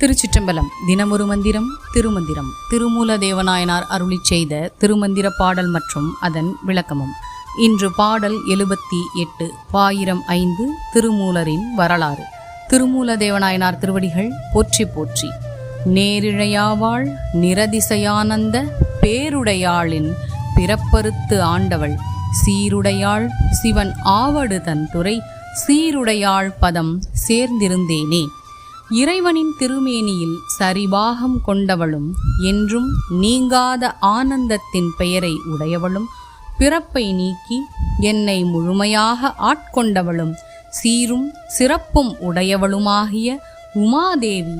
திருச்சிற்றம்பலம். தினமொரு மந்திரம் திருமந்திரம். திருமூல தேவநாயனார் அருளிச் செய்த திருமந்திர பாடல் மற்றும் அதன் விளக்கமும். இன்று பாடல் எழுபத்தி எட்டு பாயிரம் ஐந்து திருமூலரின் வரலாறு. திருமூல தேவநாயனார் திருவடிகள் போற்றி போற்றி. நேரிழையாவாள் நிரதிசையானந்த பேருடையாளின் பிறப்பறுத்து ஆண்டவள். சீருடையாள் சிவன் ஆவடு தன் துறை சீருடையாள் பதம் சேர்ந்திருந்தேனே. இறைவனின் திருமேனியில் சரிபாகம் கொண்டவளும் என்றும் நீங்காத ஆனந்தத்தின் பெயரை உடையவளும் பிறப்பை நீக்கி என்னை முழுமையாக ஆட்கொண்டவளும் சீரும் சிறப்பும் உடையவளுமாகிய உமாதேவி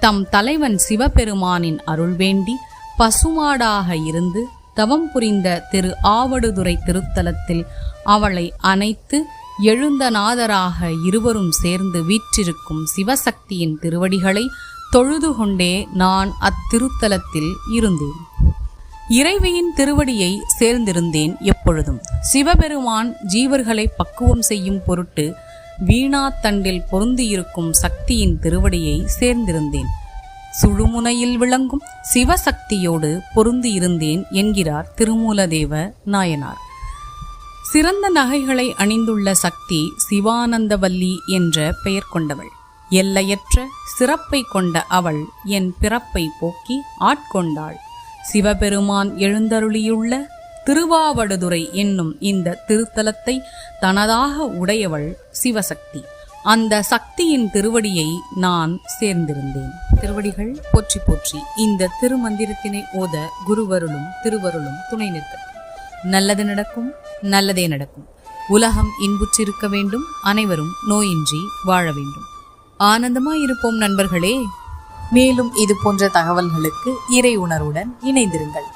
தம் தலைவன் சிவபெருமானின் அருள் வேண்டி பசுமாடாக இருந்து தவம் புரிந்த திரு ஆவடுதுறை திருத்தலத்தில் அவளை அணைத்து எழுந்தநாதராக இருவரும் சேர்ந்து வீற்றிருக்கும் சிவசக்தியின் திருவடிகளை தொழுது கொண்டே நான் அத்திருத்தலத்தில் இருந்தேன். இறைவியின் திருவடியை சேர்ந்திருந்தேன் எப்பொழுதும். சிவபெருமான் ஜீவர்களை பக்குவம் செய்யும் பொருட்டு வீணாத்தண்டில் பொருந்தியிருக்கும் சக்தியின் திருவடியை சேர்ந்திருந்தேன். சுழுமுனையில் விளங்கும் சிவசக்தியோடு பொருந்தியிருந்தேன் என்கிறார் திருமூலதேவ நாயனார். சிறந்த நகைகளை அணிந்துள்ள சக்தி சிவானந்தவல்லி என்ற பெயர் கொண்டவள். எல்லையற்ற சிறப்பை கொண்ட அவள் என் பிறப்பை போக்கி ஆட்கொண்டாள். சிவபெருமான் எழுந்தருளியுள்ள திருவாவடுதுறை என்னும் இந்த திருத்தலத்தை தனதாக உடையவள் சிவசக்தி. அந்த சக்தியின் திருவடியை நான் சேர்ந்திருந்தேன். திருவடிகள் போற்றி போற்றி இந்த திருமந்திரத்தினை ஓத குருவருளும் திருவருளும் துணை நிற்க நல்லது நடக்கும் நல்லதே நடக்கும். உலகம் இன்புற்றிருக்க வேண்டும் அனைவரும் நோயின்றி வாழ வேண்டும். ஆனந்தமாய் இருப்போம் நண்பர்களே. மேலும் இது போன்ற தகவல்களுக்கு இறை உணர்வுடன் இணைந்திருங்கள்.